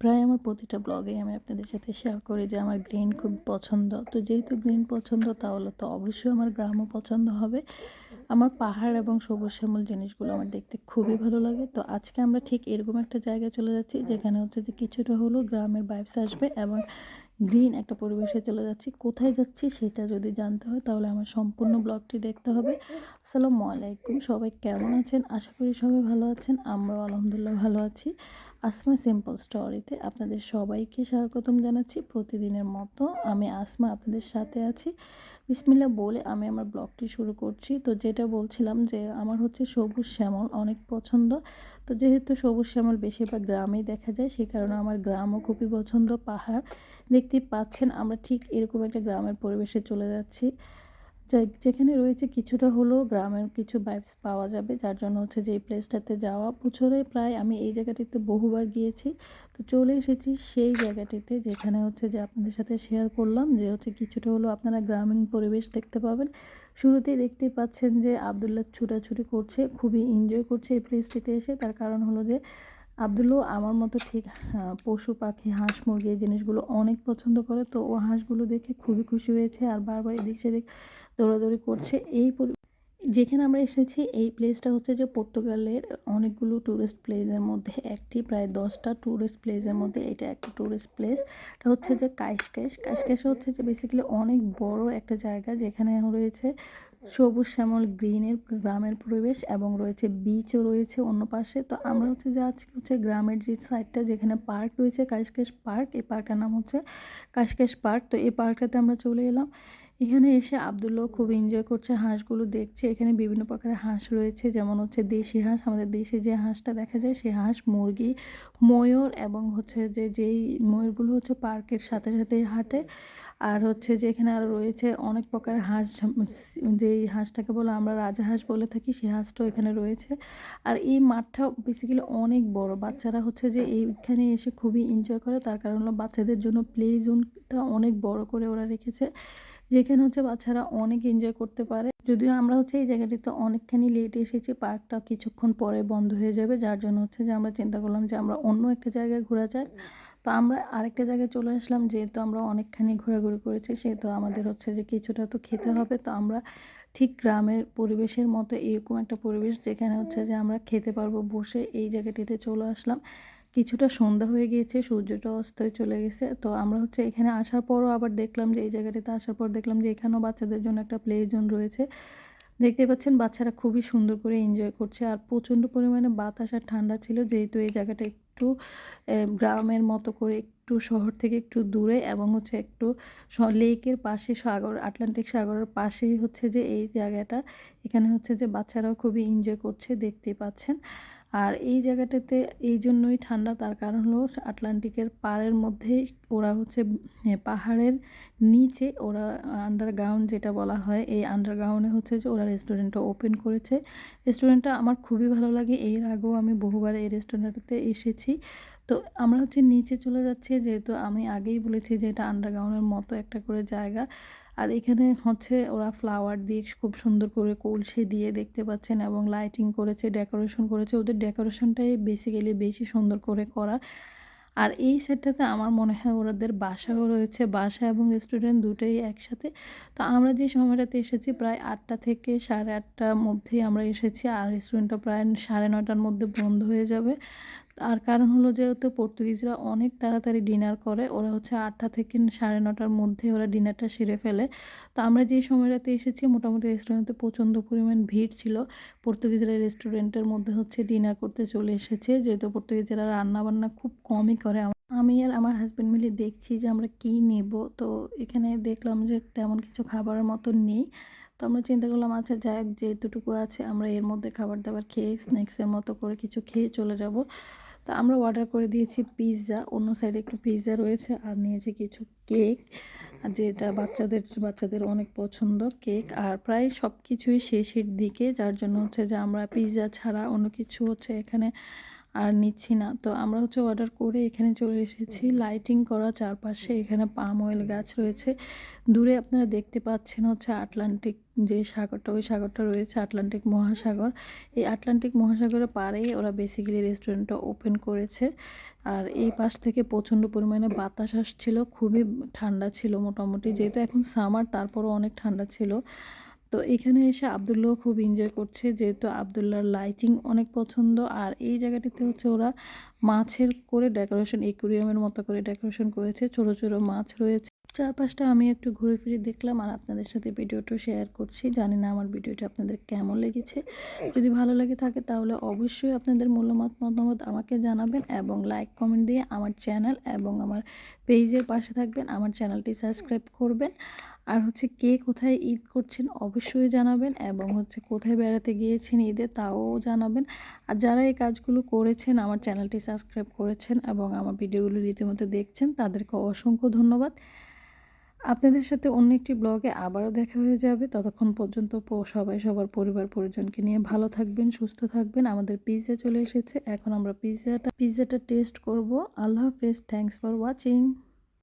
প্রায় আমার প্রতিটা ব্লগে আমি আপনাদের সাথে শেয়ার করি যে আমার গ্রিন খুব পছন্দ। তো যেহেতু গ্রিন পছন্দ, তাহলে তো অবশ্যই আমার গ্রামও পছন্দ হবে। আমার পাহাড় এবং সবুজ শ্যামল জিনিসগুলো আমার দেখতে খুবই ভালো লাগে। তো আজকে আমরা ঠিক এরকম একটা জায়গায় চলে যাচ্ছি, যেখানে হচ্ছে যে কিছুটা হলেও গ্রামের ভাইবস আসবে এবং গ্রিন একটা পরিবেশে চলে যাচ্ছি। কোথায় যাচ্ছি সেটা যদি জানতে হয়, তাহলে আমার সম্পূর্ণ ব্লগটি দেখতে হবে। আসসালামু আলাইকুম, সবাই কেমন আছেন? আশা করি সবাই ভালো আছেন, আমরাও আলহামদুলিল্লাহ ভালো আছি। আসমা সিম্পল স্টোরিতে আপনাদের সবাইকে স্বাগতম জানাচ্ছি প্রতিদিনের মতো। আমি আসমা আপনাদের সাথে আছি। বিসমিল্লা বলে আমি আমার ব্লগটি শুরু করছি। তো যেটা বলছিলাম যে আমার হচ্ছে সবুজ শ্যামল অনেক পছন্দ। তো যেহেতু সবুজ শ্যামল বেশিরভাগ গ্রামেই দেখা যায়, সে কারণে আমার গ্রামও খুবই পছন্দ। পাহাড় দেখতেই পাচ্ছেন, আমরা ঠিক এরকম একটা গ্রামের পরিবেশে চলে যাচ্ছি। যেখানে রয়েছে কিছুটা হলেও গ্রামের কিছু ভাইবস পাওয়া যাবে। যার জন্য হচ্ছে যে, এই প্লেসটাতে যাওয়া। বছরে প্রায় আমি এই জায়গাটিতে বহুবার গিয়েছি। তো চলে এসেছি সেই জায়গাটিতে যেখানে হচ্ছে যে আপনাদের সাথে শেয়ার করলাম যে হচ্ছে কিছুটা হলেও আপনারা গ্রামীণ পরিবেশ দেখতে পাবেন। শুরুতেই দেখতেই পাচ্ছেন যে আবদুল্লাহ ছুটাছুটি করছে, খুবই এনজয় করছে এই প্লেসটিতে এসে। তার কারণ হলো যে আবদুল্লাহ আমার মতো ঠিক পশু, পাখি, হাঁস, মুরগি এই জিনিসগুলো অনেক পছন্দ করে। তো ও হাঁসগুলো দেখে খুবই খুশি হয়েছে। আর বারবার এদিক সেদিক দৌড়াদৌড়ি করছে এই যেখানে আমরা এসেছি, এই প্লেসটা হচ্ছে যে পর্তুগালের অনেকগুলো ট্যুরিস্ট প্লেসের মধ্যে একটি, প্রায় দশটা ট্যুরিস্ট প্লেসের মধ্যে এটা একটা ট্যুরিস্ট প্লেস এটা হচ্ছে যে কাইশকাইশ। কাইশকাইশ হচ্ছে যে বেসিক্যালি অনেক বড় একটা জায়গা যেখানে রয়েছে সবুজ শ্যামল গ্রিনের গ্রামের পরিবেশ এবং রয়েছে বিচও রয়েছে অন্য পাশে। তো আমরা হচ্ছে যে আজকে হচ্ছে গ্রামের যে সাইডটা যেখানে পার্ক রয়েছে কাশকেশ পার্ক এই পার্কটার নাম হচ্ছে কাশকেশ পার্ক তো এই পার্কটাতে আমরা চলে এলাম। এখানে এসে আবদুল্লাহ খুব এনজয় করছে, হাঁসগুলো দেখছে। এখানে বিভিন্ন প্রকারের হাঁস রয়েছে, যেমন হচ্ছে দেশি হাঁস। আমাদের দেশে যে হাঁসটা দেখা যায় সেই হাঁস মুরগি, ময়ূর এবং হচ্ছে যে যেই ময়ূরগুলো হচ্ছে পার্কের সাথে সাথে হাঁটে। আর হচ্ছে যে এখানে আরও রয়েছে অনেক প্রকার হাঁস, যেই হাঁসটাকে বলে আমরা রাজাহাঁস বলে থাকি সেই হাঁসটাও এখানে রয়েছে। আর এই মাঠটা বেসিক্যালি অনেক বড়। বাচ্চারা হচ্ছে যে এইখানে এসে খুবই এনজয় করে। তার কারণ হলো বাচ্চাদের জন্য প্লে জোনটা অনেক বড় করে ওরা রেখেছে। যেখানে হচ্ছে বাচ্চারা অনেক এনজয় করতে পারে। যদিও আমরা হচ্ছে এই জায়গাটিতে অনেকখানি লেট এসেছি পার্কটা কিছুক্ষণ পরে বন্ধ হয়ে যাবে, যার জন্য হচ্ছে যে আমরা চিন্তা করলাম যে আমরা অন্য একটা জায়গায় ঘোরা যাক। তো আমরা আরেকটা জায়গায় চলে আসলাম, যেহেতু আমরা অনেকখানি ঘোরাঘুরি করেছি, সেহেতু আমাদের হচ্ছে যে কিছুটা তো খেতে হবে। তো আমরা ঠিক গ্রামের পরিবেশের মতো এরকম একটা পরিবেশ যেখানে হচ্ছে যে আমরা খেতে পারব বসে এই জায়গাটিতে চলে আসলাম। কিছুটা সন্ধ্যা হয়ে গিয়েছে, সূর্যটা অস্তয় চলে গেছে। তো আমরা হচ্ছে এখানে আসার পরও আবার দেখলাম যে, এই জায়গাটাতে আসার পর দেখলাম যে, এখানেও বাচ্চাদের জন্য একটা প্লে জোন রয়েছে। দেখতে পাচ্ছেন বাচ্চারা খুবই সুন্দর করে এনজয় করছে। আর প্রচণ্ড পরিমাণে বাতাস আর ঠান্ডা ছিল, যেহেতু এই জায়গাটা একটু গ্রামের মতো করে একটু শহর থেকে একটু দূরে এবং হচ্ছে একটু লেকের পাশে সাগর আটলান্টিক সাগরের পাশেই হচ্ছে যে, এই জায়গাটা। এখানে হচ্ছে যে, বাচ্চারাও খুবই এনজয় করছে, দেখতে পাচ্ছেন। আর এই জায়গাটাতে এই জন্যই ঠান্ডা, তার কারণ হলো আটলান্টিকের পাড়ের মধ্যেই ওরা হচ্ছে পাহাড়ের নিচে ওরা আন্ডারগ্রাউন্ড যেটা বলা হয়, এই আন্ডারগ্রাউন্ডে হচ্ছে যে ওরা রেস্টুরেন্টটা ওপেন করেছে। রেস্টুরেন্টটা আমার খুবই ভালো লাগে, এর আগেও আমি বহুবার এই রেস্টুরেন্টটাতে এসেছি। তো আমরা হচ্ছে নিচে চলে যাচ্ছি, যেহেতু আমি আগেই বলেছি যে এটা আন্ডারগ্রাউন্ডের মতো একটা করে জায়গা। আর এখানে হচ্ছে ওরা ফ্লাওয়ার দিয়ে খুব সুন্দর করে কলসে দিয়ে দেখতে পাচ্ছেন এবং লাইটিং করেছে ডেকোরেশন করেছে। ওদের ডেকোরেশনটাই বেসিক্যালি বেশি সুন্দর করে করা। আর এই সেটটাতে আমার মনে হয় ওদের বাসাও রয়েছে, বাসা এবং রেস্টুরেন্ট দুটোই একসাথে। তো আমরা যে সময়টাতে এসেছি প্রায় আটটা থেকে সাড়ে আটটার মধ্যেই আমরা এসেছি, আর রেস্টুরেন্টটা প্রায় সাড়ে নটার মধ্যে বন্ধ হয়ে যাবে। আর কারণ হলো যেহেতু পর্তুগিজরা অনেক তাড়াতাড়ি ডিনার করে, ওরা হচ্ছে আটটা থেকে সাড়ে নটার মধ্যে ওরা ডিনারটা সেরে ফেলে। তো আমরা যে সময়টাতে এসেছি, মোটামুটি রেস্টুরেন্টে প্রচণ্ড পরিমাণ ভিড় ছিল। পর্তুগিজরা রেস্টুরেন্টের মধ্যে হচ্ছে ডিনার করতে চলে এসেছে। যেহেতু পর্তুগিজরা রান্নাবান্না খুব কমই করে, আমি আর আমার হাজব্যান্ড মিলে দেখছি যে আমরা কি নেব। তো এখানে দেখলাম যে তেমন কিছু খাবারের মতো নেই। তো আমরা চিন্তা করলাম আচ্ছা যাই যেটুকু আছে, আমরা এর মধ্যে খাবার দাবার খেয়ে স্ন্যাক্সের মতো করে কিছু খেয়ে চলে যাব। তো আমরা অর্ডার করে দিয়েছি পিৎজা অন্য সাইডে একটু পিৎজা রয়েছে আর নিয়েছে কিছু কেক যেটা বাচ্চাদের বাচ্চাদের অনেক পছন্দ কেক আর প্রায় সব কিছুই শেষের দিকে, যার জন্য হচ্ছে যে আমরা পিৎজা ছাড়া অন্য কিছু হচ্ছে এখানে আর নিচ্ছি না। তো আমরা হচ্ছে অর্ডার করে এখানে চলে এসেছি। লাইটিং করা চারপাশে এখানে পাম অয়েল গাছ রয়েছে। দূরে আপনারা দেখতে পাচ্ছেন হচ্ছে আটলান্টিক যে সাগরটা, ওই সাগরটা রয়েছে আটলান্টিক মহাসাগর। এই আটলান্টিক মহাসাগরের পাড়েই ওরা বেসিক্যালি রেস্টুরেন্টটা ওপেন করেছে। আর এই পাশ থেকে প্রচণ্ড পরিমাণে বাতাস আসছিল। খুবই ঠান্ডা ছিল মোটামুটি। যেহেতু এখন সামার তারপরও অনেক ঠান্ডা ছিল। তো এখানে এসে আবদুল্লাহ খুব এনজয় করছে যেহেতু আবদুল্লাহর লাইটিং অনেক পছন্দ আর এই জায়গাটিতে হচ্ছে ওরা মাছের করে ডেকোরেশন একুরিয়ামের মতো করে ডেকোরেশন করেছে। ছোটো ছোটো মাছ রয়েছে। চারপাশটা আমি একটু ঘুরে ফিরে দেখলাম আর আপনাদের সাথে ভিডিওটা শেয়ার করছি। জানি না আমার ভিডিওটা আপনাদের কেমন লেগেছে। যদি ভালো লাগে থাকে তাহলে অবশ্যই আপনাদের মূল্যমত মতামত আমাকে জানাবেন এবং লাইক কমেন্ট দিয়ে আমার চ্যানেল এবং আমার পেজের পাশে থাকবেন। আমার চ্যানেলটি সাবস্ক্রাইব করবেন। আর হচ্ছে কে কোথায় ঈদ করছেন অবশ্যই জানাবেন এবং হচ্ছে কোথায় বেড়াতে গিয়েছেন ঈদে তাও জানাবেন। আর যারা এই কাজগুলো করেছেন, আমার চ্যানেলটি সাবস্ক্রাইব করেছেন এবং আমার ভিডিওগুলো রীতিমতো দেখছেন, তাদেরকে অসংখ্য ধন্যবাদ। আপনাদের সাথে অন্য একটি ব্লগে আবারও দেখা হয়ে যাবে। ততক্ষণ পর্যন্ত সবাই সবার পরিবার পরিজনকে নিয়ে ভালো থাকবেন, সুস্থ থাকবেন। আমাদের পিৎজা চলে এসেছে। এখন আমরা পিৎজাটা পিৎজাটা টেস্ট করব। আল্লাহ হাফেজ। Thanks for watching